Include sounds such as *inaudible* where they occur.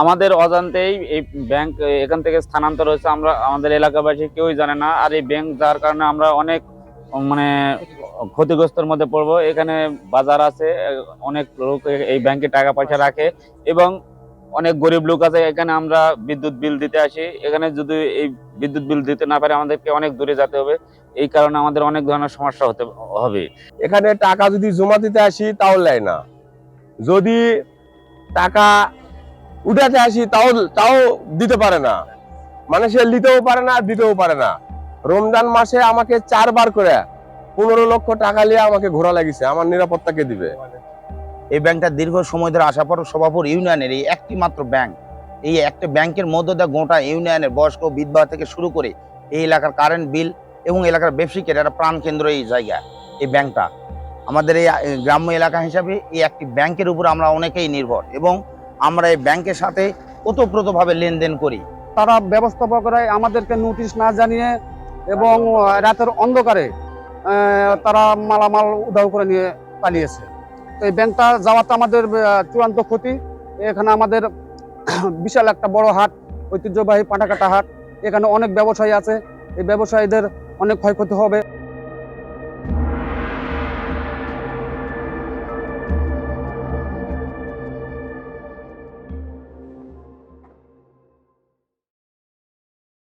আমাদের অজান্তেই এই ব্যাংক এখান থেকে স্থানান্তর হয়েছে। আমরা, আমাদের এলাকাবাসী কেউই জানে না। আর এই ব্যাংক যার কারণে আমরা অনেক মানে ক্ষতিগ্রস্তের মধ্যে পড়ব। এখানে বাজার আছে, অনেক লোক এই ব্যাংকে টাকা পয়সা রাখে এবং অনেক গরিব লোক আছে। এখানে আমরা বিদ্যুৎ বিল দিতে আসি। এখানে যদি এই বিদ্যুৎ বিল দিতে না পারে, আমাদেরকে অনেক দূরে যেতে হবে। এই কারণে আমাদের অনেক ধরনের সমস্যা হতে হবে। এখানে টাকা যদি জমা দিতে আসি, তাও নেয় না। যদি টাকা উঠাতে আসি, তাও তাও দিতে পারে না। মানে সে নিতেও পারে না, দিতেও পারে না। রমজান মাসে আমাকে চারবার করে পনেরো লক্ষ টাকা নিয়ে আমাকে ঘোরা লাগিছে, আমার নিরাপত্তাকে দিবে? এই ব্যাংকটা দীর্ঘ সময় ধরে আসার পর সভাপুর ইউনিয়নের এই একটি মাত্র ব্যাংক, এই একটা ব্যাংকের মধ্য দিয়ে গোটা ইউনিয়নের বয়স্ক বিধবা থেকে শুরু করে এই এলাকার কারেন্ট বিল এবং এলাকার ব্যবসায়িকের একটা প্রাণ কেন্দ্র এই জায়গা এই ব্যাংকটা। আমাদের এই গ্রাম্য এলাকা হিসাবে এই একটি ব্যাংকের উপর আমরা অনেকেই নির্ভর এবং আমরা এই ব্যাংকের সাথে ওতপ্রোতভাবে লেনদেন করি। তারা ব্যবস্থাপকরা আমাদেরকে নোটিশ না জানিয়ে এবং রাতের অন্ধকারে তারা মালামাল উধাও করে নিয়ে পালিয়েছে। তো এই ব্যাংকটা যাওয়াতে আমাদের চূড়ান্ত ক্ষতি। এখানে আমাদের *coughs* বিশাল একটা বড় হাট, ঐতিহ্যবাহী পাটাকাটা হাট। এখানে অনেক ব্যবসায়ী আছে। এই ব্যবসায়ীদের অনেক ক্ষয়ক্ষতি হবে।